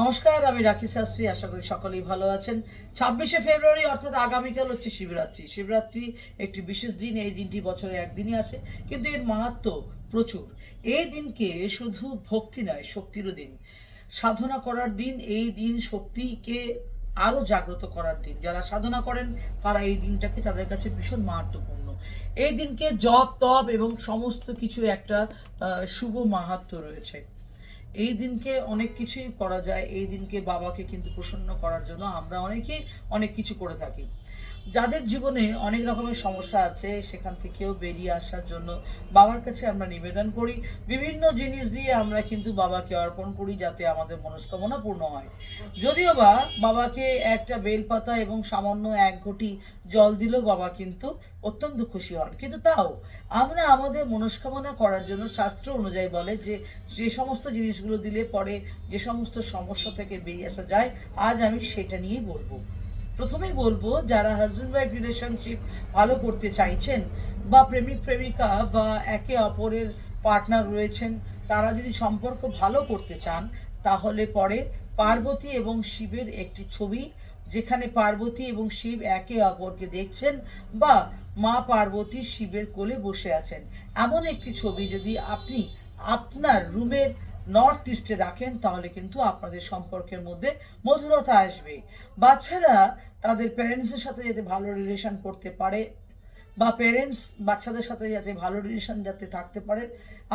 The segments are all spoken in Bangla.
নমস্কার, আমি রাখি শাস্ত্রী, আশা করি সকলেই ভালো আছেন। ছাব্বিশে ফেব্রুয়ারি, অর্থাৎ আগামীকাল হচ্ছে শিবরাত্রি। শিবরাত্রি একটি বিশেষ দিন, এই দিনটি বছরে একদিনই আসে, কিন্তু এর মাহাত্ম প্রচুর। এই দিনকে শুধু ভক্তি নয়, শক্তিরও দিন। সাধনা করার দিন, এই দিন শক্তিকে আরও জাগ্রত করার দিন। যারা সাধনা করেন, তারা এই দিনটাকে তাদের কাছে ভীষণ মাহাত্মপূর্ণ। এই দিনকে জপ, তপ এবং সমস্ত কিছু একটা শুভ মাহাত্ম রয়েছে। এই দিনকে অনেক কিছুই করা যায়, এই দিনকে বাবাকে কিন্তু প্রসন্ন করার জন্য আমরা অনেকেই অনেক কিছু করে থাকি। যাদের জীবনে অনেক রকমের সমস্যা আছে, সেখান থেকেও বেরিয়ে আসার জন্য বাবার কাছে আমরা নিবেদন করি। বিভিন্ন জিনিস দিয়ে আমরা কিন্তু বাবাকে অর্পণ করি যাতে আমাদের মনস্কামনা পূর্ণ হয়। যদিও বা বাবাকে একটা বেলপাতা এবং সামান্য এক ঘটি জল দিলেও বাবা কিন্তু অত্যন্ত খুশি হন। কিন্তু তাও আমরা আমাদের মনস্কামনা করার জন্য শাস্ত্র অনুযায়ী বলে যে যে সমস্ত জিনিসগুলো দিলে পরে যে সমস্ত সমস্যা থেকে বেরিয়ে আসা যায়, আজ আমি সেটা নিয়েই বলব। প্রথমেই বলব, যারা হাজব্যান্ড ওয়াইফ রিলেশনশিপ ভালো করতে চাইছেন বা প্রেমিক প্রেমিকা বা একে অপরের পার্টনার রয়েছেন, তারা যদি সম্পর্ক ভালো করতে চান, তাহলে পরে পার্বতী এবং শিবের একটি ছবি, যেখানে পার্বতী এবং শিব একে অপরকে দেখছেন বা মা পার্বতী শিবের কোলে বসে আছেন। এমন একটি ছবি যদি আপনি আপনার রুমের নর্থ ইস্টে রাখেন, তাহলে কিন্তু আপনাদের সম্পর্কের মধ্যে মধুরতা আসবে। বাচ্চারা তাদের প্যারেন্টসের সাথে যাতে ভালো রিলেশন করতে পারে বা প্যারেন্টস বাচ্চাদের সাথে যাতে ভালো রিলেশন যাতে থাকতে পারে,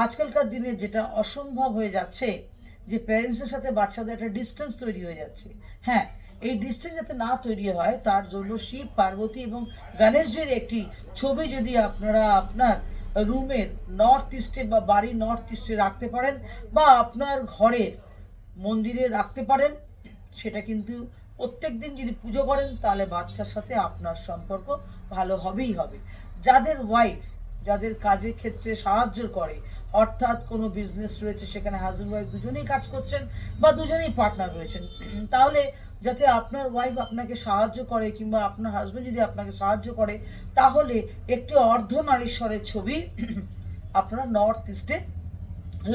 আজকালকার দিনে যেটা অসম্ভব হয়ে যাচ্ছে যে প্যারেন্টসের সাথে বাচ্চাদের একটা ডিস্টেন্স তৈরি হয়ে যাচ্ছে। হ্যাঁ এই ডিস্টেন্স যাতে না তৈরি হয়, তার জন্য শিব, পার্বতী এবং গণেশজির একটি ছবি যদি আপনারা আপনার রুমের নর্থ ইস্টে বা বাড়ি নর্থ ইস্টে রাখতে পারেন বা আপনার ঘরের মন্দিরে রাখতে পারেন। সেটা কিন্তু প্রত্যেক দিন যদি পুজো করেন, তাহলে বাচ্চার সাথে আপনার সম্পর্ক ভালো হবেই হবে। যাদের ওয়াইফ যাদের কাজের ক্ষেত্রে সাহায্য করে। অর্থাৎ কোনো বিজনেস রয়েছে, সেখানে হাজব্যান্ড ওয়াইফ দুজনেই কাজ করছেন বা দুজনেই পার্টনার রয়েছেন। তাহলে যাতে আপনার ওয়াইফ আপনাকে সাহায্য করে কিংবা আপনার হাজব্যান্ড যদি আপনাকে সাহায্য করে, তাহলে একটি অর্ধনারীশ্বরের ছবি আপনারা নর্থ ইস্টে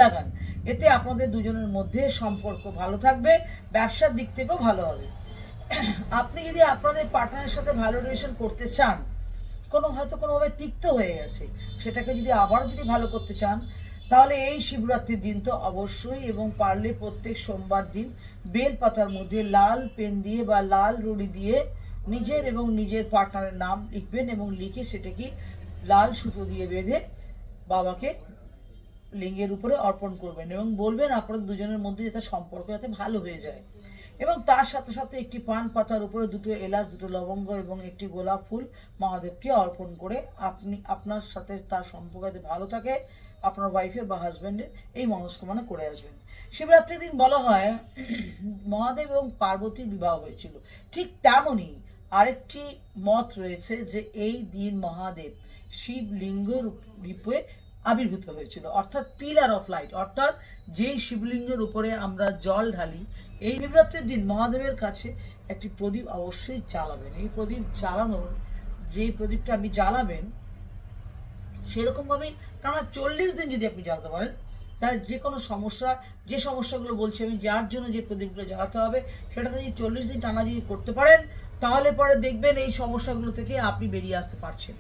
লাগান। এতে আপনাদের দুজনের মধ্যে সম্পর্ক ভালো থাকবে, ব্যবসার দিক থেকেও ভালো হবে। আপনি যদি আপনাদের পার্টনারের সাথে ভালো রিলেশন করতে চান কোনো হয়তো কোনোভাবে তিক্ত হয়ে গেছে। সেটাকে যদি আবারও যদি ভালো করতে চান, তাহলে এই শিবরাত্রির দিন তো অবশ্যই এবং পারলে প্রত্যেক সোমবার দিন বেল পাতার মধ্যে লাল পেন দিয়ে বা লাল রুড়ি দিয়ে নিজের এবং নিজের পার্টনারের নাম লিখবেন এবং লিখে সেটাকে লাল সুতো দিয়ে বেঁধে বাবাকে লিঙ্গের উপরে অর্পণ করবেন এবং বলবেন আপনাদের দুজনের মধ্যে যাতে সম্পর্ক যাতে ভালো হয়ে যায়। এবং তার সাথে সাথে একটি পান পাতার উপরে দুটো এলাচ, দুটো লবঙ্গ এবং একটি গোলাপ ফুল মহাদেবকে অর্পণ করে আপনি, আপনার সাথে তার সম্পর্ক যাতে ভালো থাকে, আপনার ওয়াইফের বা হাজব্যান্ডের এই মনস্কামনা করে আসবেন। শিবরাত্রির দিন বলা হয়, মহাদেব এবং পার্বতীর বিবাহ হয়েছিল। ঠিক তেমনই আরেকটি মত রয়েছে যে এই দিন মহাদেব শিবলিঙ্গ রূপে আবির্ভূত হয়েছিল। অর্থাৎ পিলার অফ লাইট অর্থাৎ যেই শিবলিঙ্গের উপরে আমরা জল ঢালি, এই শিবরাত্রির দিন মহাদেবের কাছে একটি প্রদীপ অবশ্যই জ্বালাবেন। এই প্রদীপ জ্বালানোর যেই প্রদীপটা আপনি জ্বালাবেন, সেরকমভাবেই টানা চল্লিশ দিন যদি আপনি জ্বালাতে পারেন, তাহলে যে কোনো সমস্যা, যে সমস্যাগুলো বলছি আমি, যার জন্য যে প্রদীপগুলো জ্বালাতে হবে, সেটাতে যদি চল্লিশ দিন টানা যদি করতে পারেন, তাহলে পরে দেখবেন এই সমস্যাগুলো থেকে আপনি বেরিয়ে আসতে পারছেন।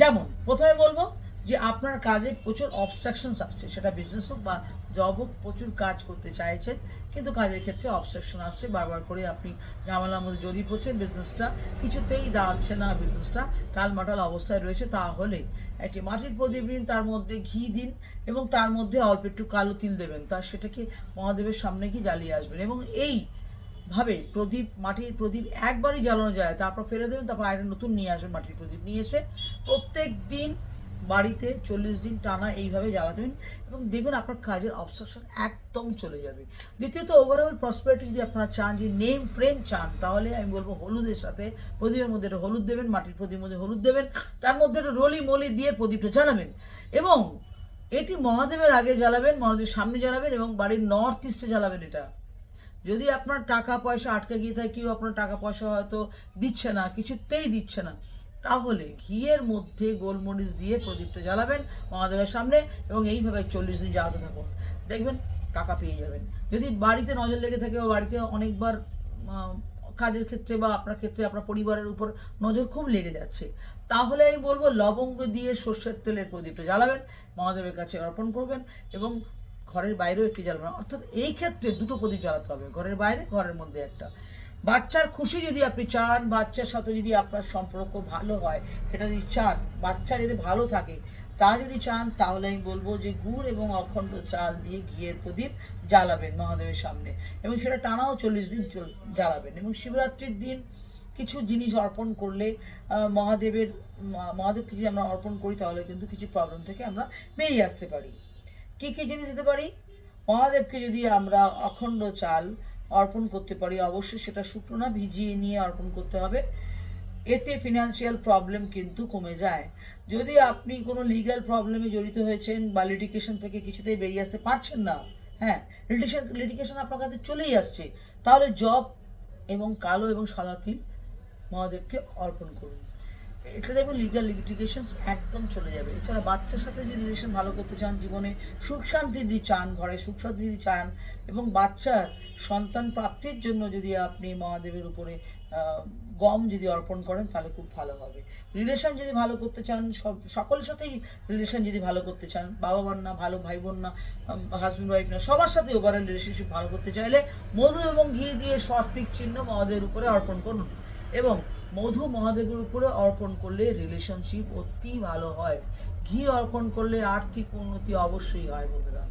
যেমন, প্রথমে বলব যে আপনার কাজে প্রচুর অবস্ট্রাকশনস আসছে। সেটা বিজনেস হোক বা জব হোক, প্রচুর কাজ করতে চাইছেন, কিন্তু কাজের ক্ষেত্রে অবস্ট্রাকশন আসছে। বারবার করে আপনি ঝামেলার মধ্যে জড়িয়ে পড়ছেন। বিজনেসটা কিছুতেই দাঁড়াচ্ছে না বিজনেসটা টালমাটাল অবস্থায় রয়েছে তাহলে একটি মাটির প্রদীপ দিন তার মধ্যে ঘি দিন এবং তার মধ্যে অল্প একটু কালো তিল দেবেন। তার সেটাকে মহাদেবের সামনে গিয়ে জ্বালিয়ে আসবেন এবং এই ভাবে প্রদীপ, মাটির প্রদীপ একবারই জ্বালানো যায়। তারপর ফেলে দেবেন, তারপর আরেকটা নতুন নিয়ে আসবেন মাটির প্রদীপ। নিয়ে এসে প্রত্যেক দিন বাড়িতে চল্লিশ দিন টানা এইভাবে জ্বালাবেন এবং দেখবেন আপনার কাজের অবস্ট্রাকশন একদম চলে যাবে। দ্বিতীয়ত ওভারঅল প্রসপারিটি যদি আপনারা চান, যে নেম ফ্রেম চান, তাহলে আমি বলব হলুদের সাথে প্রদীপের মধ্যে একটা হলুদ দেবেন, মাটির প্রদীপের মধ্যে হলুদ দেবেন, তার মধ্যে একটা রলি মলি দিয়ে প্রদীপটা জ্বালাবেন। এবং এটি মহাদেবের আগে জ্বালাবেন, মহাদেবের সামনে জ্বালাবেন এবং বাড়ির নর্থ ইস্টে জ্বালাবেন এটা। যদি আপনার টাকা পয়সা আটকে গিয়ে থাকে, কেউ আপনার টাকা পয়সা হয়তো দিচ্ছে না, কিছুতেই দিচ্ছে না। তাহলে ঘিয়ের মধ্যে গোলমরিচ দিয়ে প্রদীপটা জ্বালাবেন মহাদেবের সামনে এবং এইভাবে চল্লিশ দিন জ্বালাতে থাকুন। দেখবেন টাকা পেয়ে যাবেন। যদি বাড়িতে নজর লেগে থাকে বা বাড়িতে অনেকবার কাজের ক্ষেত্রে বা আপনার ক্ষেত্রে আপনার পরিবারের উপর নজর খুব লেগে যাচ্ছে, তাহলে আমি বলব লবঙ্গ দিয়ে সর্ষের তেলের প্রদীপটা জ্বালাবেন, মহাদেবের কাছে অর্পণ করবেন এবং ঘরের বাইরেও একটি জ্বালাবেন। অর্থাৎ এই ক্ষেত্রে দুটো প্রদীপ জ্বালাতে হবে, ঘরের বাইরে, ঘরের মধ্যে একটা। বাচ্চার খুশি যদি আপনি চান, বাচ্চার সাথে যদি আপনার সম্পর্ক ভালো হয়, সেটা যদি চান, বাচ্চা যদি ভালো থাকে, তা যদি চান, তাহলে আমি বলব যে গুড় এবং অখণ্ড চাল দিয়ে ঘিয়ের প্রদীপ জ্বালাবেন মহাদেবের সামনে। এবং সেটা টানাও চল্লিশ দিন জ্বালাবেন। এবং শিবরাত্রির দিন কিছু জিনিস অর্পণ করলে মহাদেবের মহাদেবকে যদি আমরা অর্পণ করি, তাহলে কিন্তু কিছু প্রবলেম থেকে আমরা বেরিয়ে আসতে পারি। কি কী জিনিস দিতে পারি? মহাদেবকে যদি আমরা অখণ্ড চাল অর্পণ করতে পারি। অবশ্যই সেটা শুকনো না, ভিজিয়ে নিয়ে অর্পণ করতে হবে। এতে ফিনান্সিয়াল প্রবলেম কিন্তু কমে যায়। যদি আপনি কোনো লিগ্যাল প্রবলেমে জড়িত হয়েছেন বা লিডিকেশন থেকে কিছুতেই বেরিয়ে আসতে পারছেন না হ্যাঁ লিটিগেশন লিডিকেশন আপনার কাছে চলেই আসছে, তাহলে জব এবং কালো এবং সাদা তিল মহাদেবকে অর্পণ করুন। এটা দেখবেন লিগাল লিটিগেশন একদম চলে যাবে। এছাড়া বাচ্চার সাথে যদি রিলেশন ভালো করতে চান, জীবনে সুখ শান্তি যদি চান, ঘরে সুখ শান্তি যদি চান, এবং বাচ্চার সন্তান প্রাপ্তির জন্য যদি আপনি মহাদেবের উপরে গম যদি অর্পণ করেন, তাহলে খুব ভালো হবে। রিলেশন যদি ভালো করতে চান, সব, সকলের সাথেই রিলেশন যদি ভালো করতে চান বাবা বোন না, ভালো ভাই বোন না হাজব্যান্ড ওয়াইফ না, সবার সাথে ওভারঅল রিলেশনশিপ ভালো করতে চাইলে মধু এবং ঘি দিয়ে স্বস্তিক চিহ্ন মহাদেবের উপরে অর্পণ করুন। এবং মধু মহাদেবের উপরে অর্পণ করলে রিলেশনশিপ অতি ভালো হয়। ঘি অর্পণ করলে আর্থিক উন্নতি অবশ্যই হয় বন্ধুরা।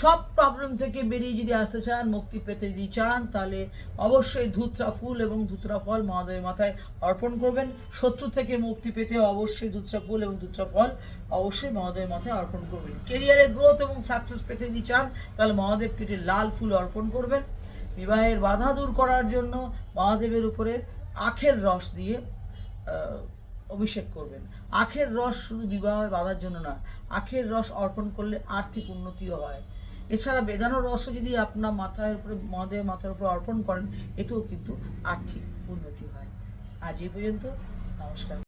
সব প্রবলেম থেকে বেরিয়ে যদি আসতে চান, মুক্তি পেতে যদি চান, তাহলে অবশ্যই ধুতরা ফুল এবং ধুতরা ফল মহাদেবের মাথায় অর্পণ করবেন। শত্রু থেকে মুক্তি পেতে অবশ্যই ধুতরা ফুল এবং ধুতরা ফল অবশ্যই মহাদেবের মাথায় অর্পণ করবেন। কেরিয়ারে গ্রোথ এবং সাকসেস পেতে যদি চান, তাহলে মহাদেবকে একটি লাল ফুল অর্পণ করবেন। বিবাহের বাধা দূর করার জন্য মহাদেবের উপরে আখের রস দিয়ে অভিষেক করবেন। আখের রস শুধু বিবাহের বাধার জন্য না, আখের রস অর্পণ করলে আর্থিক উন্নতিও হয়। এছাড়া বেদানোর রসও যদি আপনার মাথার উপরে মহাদেবের মাথার উপরে অর্পণ করেন, এতেও কিন্তু আর্থিক উন্নতি হয়। আজ এই পর্যন্ত, নমস্কার।